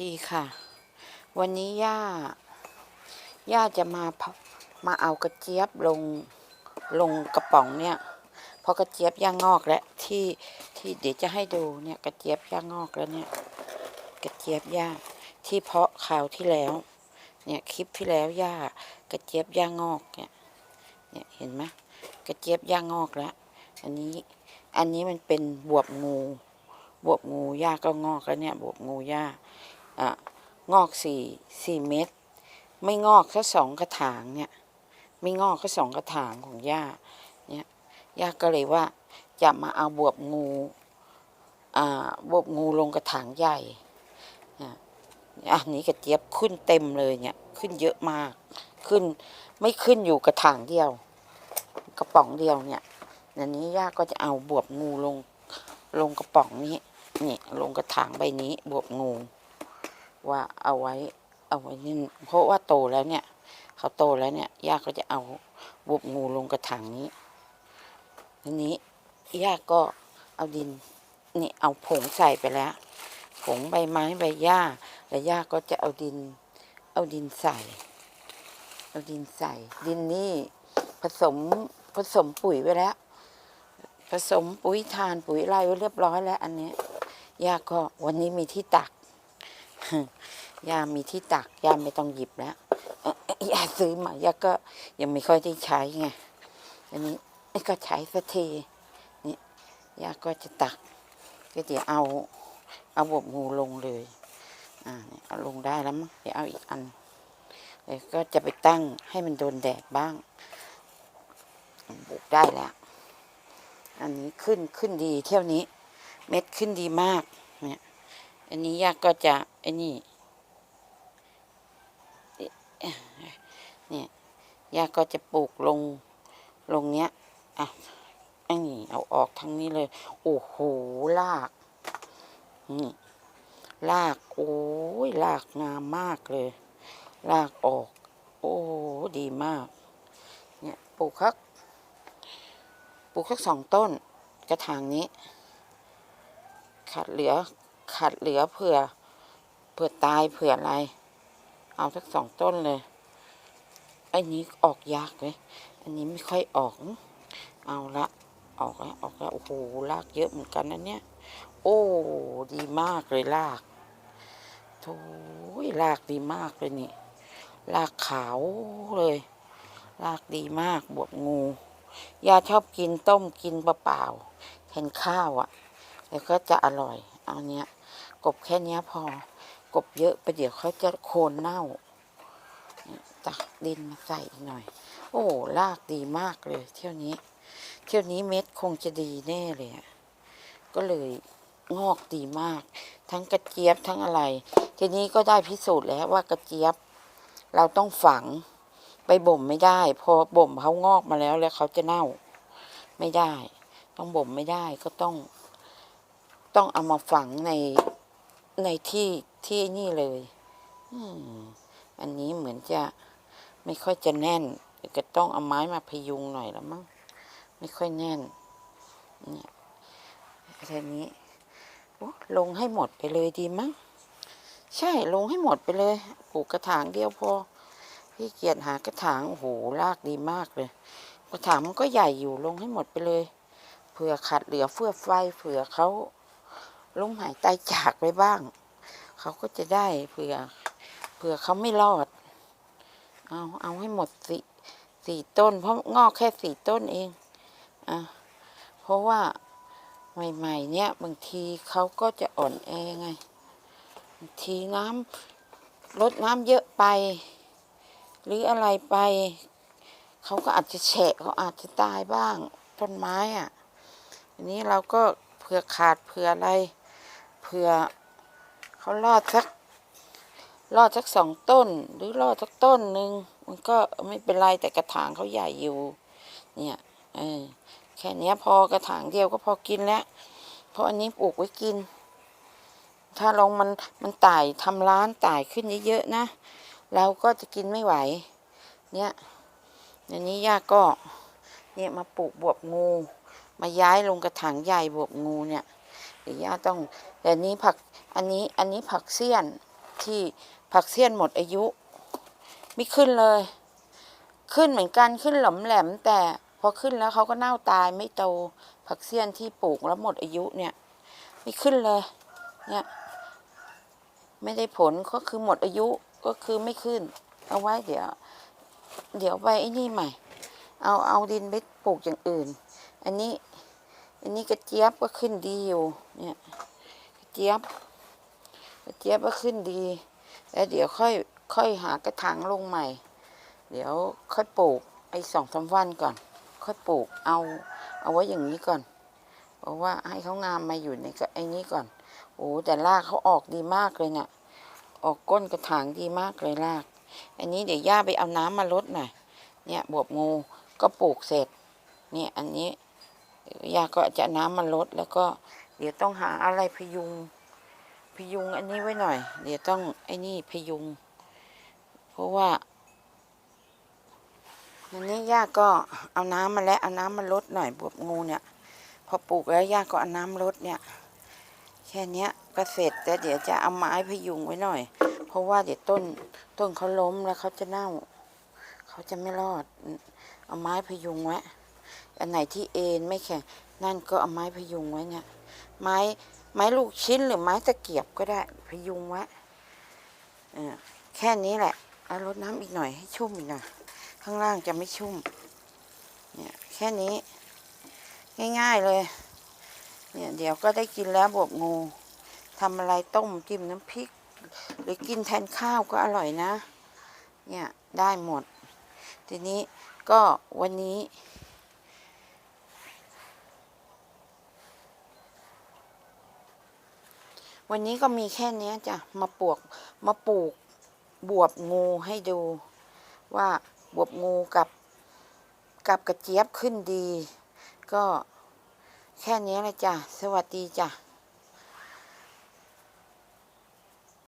ดีค่ะ วันนี้ย่า ย่าจะมา มาเอากระเจี๊ยบลง ลงกระป๋องเนี่ย เพราะกระเจี๊ยบย่างงอกแล้วที่ ที่เดี๋ยวจะให้ดูเนี่ยกระเจี๊ยบย่างงอกแล้วเนี่ย กระเจี๊ยบย่าที่เพาะคราวที่แล้ว เนี่ยคลิปที่แล้วย่ากระเจี๊ยบย่างงอกเนี่ย เนี่ยเห็นไหมกระเจี๊ยบย่างงอกแล้ว อันนี้ อันนี้มันเป็นบวบงูบวบงูย่าก็งอกแล้วเนี่ยบวบงูย่า งอกสี่สี่เม็ดไม่งอกแค่สองกระถางเนี่ย ไม่งอกแค่สองกระถางของย่าเนี่ยย่าก็เลยว่าจะมาเอาบวบงูอ่าบวบงูลงกระถางใหญ่อะอันนี้กระเจี๊ยบขึ้นเต็มเลยเนี่ยขึ้นเยอะมาก ขึ้นไม่ขึ้นอยู่กระถางเดียว กระป๋องเดียวเนี่ยอันนี้ย่าก็จะเอาบวบงูลงลงกระป๋องนี้นี่ลงกระถางใบนี้บวบงู ว่าเอาไว้เอาไว้นี่เพราะว่าโตแล้วเนี่ย เขาโตแล้วเนี่ยย่าก็จะเอาบวบงูลงกระถางนี้ทีนี้ย่าก็เอาดินนี่เอาผงใส่ไปแล้ว ผงใบไม้ใบหญ้าแล้วย่าก็จะเอาดิน เอาดินใส่ เอาดินใส่ ดินนี่ผสมผสมปุ๋ยไว้แล้ว ผสมปุ๋ยทานปุ๋ยไรไว้เรียบร้อยแล้ว อันนี้ย่าก็วันนี้มีที่ตัก ย่ามีที่ตักย่าไม่ต้องหยิบแล้วย่าซื้อมาย่าก็ยังไม่ค่อยได้ใช้ไงอันนี้ก็ใช้สักทีนี่ย่าก็จะตัก ก็เดี๋ยวเอา เอาบวบงูลงเลย อ่าเอาลงได้แล้วมั้งเดี๋ยวเอาอีกอันแล้วก็จะไปตั้งให้มันโดนแดดบ้างปลูกได้แล้ว อันนี้ขึ้นขึ้นดีเที่ยวนี้ เม็ดขึ้นดีมาก อันนี้ยากก็จะไอ้นี่เนี่ยยากก็จะปลูกลงลงเนี้ยอะไอ้นี่เอาออกทั้งนี้เลย โอ้โหลากนี่ลากโอ้ยลากงามมากเลย ลากออก โอ้ดีมาก เนี่ยปลูกคักปลูกคักสองต้น กระถางนี้ขาดเหลือ ขาดเหลือเผื่อ เผื่อตายเผื่ออะไร เอาสักสองต้นเลยอ้นี้ออกยากเลยอันนี้ไม่ค่อยออก เอาละออกแล้วออกแล้วโอ้โหลากเยอะเหมือนกันนะเนี่ย โอ้ดีมากเลยลากโถ่ลากดีมากเลยนี่ลากขาวเลยลากดีมากบวบงูยาชอบกินต้มกินเปล่าๆแทนข้าวอะ่ะ แล้วก็จะอร่อย เอาเนี้ย กบแค่เนี้ยพอ กบเยอะไปเดี๋ยวเขาจะโคนเน่าตักดินมาใส่หน่อย โอ้ลากดีมากเลย เที่ยวนี้ เที่ยวนี้เม็ดคงจะดีแน่เลยอะก็เลยงอกดีมาก ทั้งกระเจี๊ยบทั้งอะไร ทีนี้ก็ได้พิสูจน์แล้วว่ากระเจี๊ยบ เราต้องฝังไปบ่มไม่ได้ พอบ่มเขางอกมาแล้วแล้วเขาจะเน่า ไม่ได้ ต้องบ่มไม่ได้ก็ต้อง ต้องเอามาฝังในในที่ที่นี่เลยอันนี้เหมือนจะไม่ค่อยจะแน่นก็ต้องเอาไม้มาพยุงหน่อยแล้วมั้งไม่ค่อยแน่น เนี่ยทีนี้ลงให้หมดไปเลยดีมั้งใช่ลงให้หมดไปเลยปลูกกระถางเดียวพอพี่เกียจหากระถางโอ้โหรากดีมากเลย กระถางมันก็ใหญ่อยู่ลงให้หมดไปเลยเผื่อขาดเหลือเฟื่อไฟเผื่อเขา ล้มหายตายจากไปบ้าง เขาก็จะได้เผื่อเผื่อเขาไม่รอด เอาเอาให้หมดสี่สี่ต้น เพราะงอกแค่สี่ต้นเองอะเพราะว่าใหม่ๆ เนี่ยบางทีเขาก็จะอ่อนแอไงบางทีน้ำลดน้ำเยอะไป หรืออะไรไป เขาก็อาจจะแฉะเขาอาจจะตายบ้างต้นไม้อะอันนี้เราก็เผื่อขาดเผื่ออะไร ผื่อเขารอดสักรอดสักสองต้น หรือรอดสักต้นหนึ่งมันก็ไม่เป็นไรแต่กระถางเขาใหญ่อยู่ เนี่ยเออแค่นี้พอกระถางเดียวก็พอกินแล้วเพราะอันนี้ปลูกไว้กิน ถ้าลองมันมันไต่ทำร้านไต่ขึ้นเยอะๆนะเราก็จะกินไม่ไหว เนี่ยอันนี้ย่าก็เนี่ยมาปลูกบวบงู มาย้ายลงกระถางใหญ่บวบงูเนี่ยเดี๋ยวย่าต้อง แต่นี้ผักอันนี้อันนี้ผักเสี้ยนที่ผักเสี้ยนหมดอายุ ไม่ขึ้นเลย ขึ้นเหมือนกันขึ้นหลอมแหลม แต่พอขึ้นแล้วเขาก็เน่าตายไม่โตผักเสี้ยนที่ปลูกแล้วหมดอายุเนี่ย ไม่ขึ้นเลย เนี่ย ไม่ได้ผลก็คือหมดอายุก็คือไม่ขึ้น เอาไว้เดี๋ยว เดี๋ยวไปไอ้นี่ใหม่ เอาเอาดินไปปลูกอย่างอื่น อันนี้ อันนี้กระเจี๊ยบก็ขึ้นดีอยู่เนี่ย เจี๊ยบกระเจี๊ยบก็ขึ้นดี แล้วเดี๋ยวค่อยค่อยหากระถางลงใหม่ เดี๋ยวค่อยปลูกไอ้สองสามวันก่อน ค่อยปลูกเอาเอาไว้อย่างนี้ก่อน เพราะว่าให้เขางามมาอยู่ในกระไอ้นี้ก่อน โอ้แต่รากเขาออกดีมากเลยเนี่ยออกก้นกระถางดีมากเลยราก อันนี้เดี๋ยวย่าไปเอาน้ำมาลดหน่อย เนี่ยบวบงูก็ปลูกเสร็จ เนี่ยอันนี้ย่าก็จะน้ำมาลดแล้วก็ เดี๋ยวต้องหาอะไรพยุง พยุงอันนี้ไว้หน่อย เดี๋ยวต้องไอ้นี่พยุง เพราะว่าอันนี้ย่าก็เอาน้ำมาแล้วเอาน้ำมาลดหน่อยบวบงูเนี่ย พอปลูกแล้วย่าก็เอาน้ำลดเนี่ยแค่เนี้ยก็เสร็จแต่เดี๋ยวจะเอาไม้พยุงไว้หน่อย เพราะว่าเดี๋ยวต้นต้นเขาล้มแล้วเขาจะเน่า เขาจะไม่รอด เอาไม้พยุงไว้อันไหนที่เอ็นไม่แข็ง นั่นก็เอาไม้พยุงไว้เนี่ย ไม้ไม้ลูกชิ้นหรือไม้ตะเกียบก็ได้พยุงไว้แค่นี้แหละเอารดน้ำอีกหน่อยให้ชุ่มอีกหน่อยข้างล่างจะไม่ชุ่ม เนี่ยแค่นี้ ง่ายๆเลย เนี่ยเดี๋ยวก็ได้กินแล้วบวบงูทำอะไรต้มจิ้มน้ำพริก หรือกินแทนข้าวก็อร่อยนะ เนี่ยได้หมด ทีนี้ก็วันนี้ วันนี้ก็มีแค่นี้จ้ะมาปลูกมาปลูกบวบงูให้ดูว่าบวบงูกับกับกระเจี๊ยบขึ้นดี ก็แค่นี้แหละจ้ะ สวัสดีจ้ะ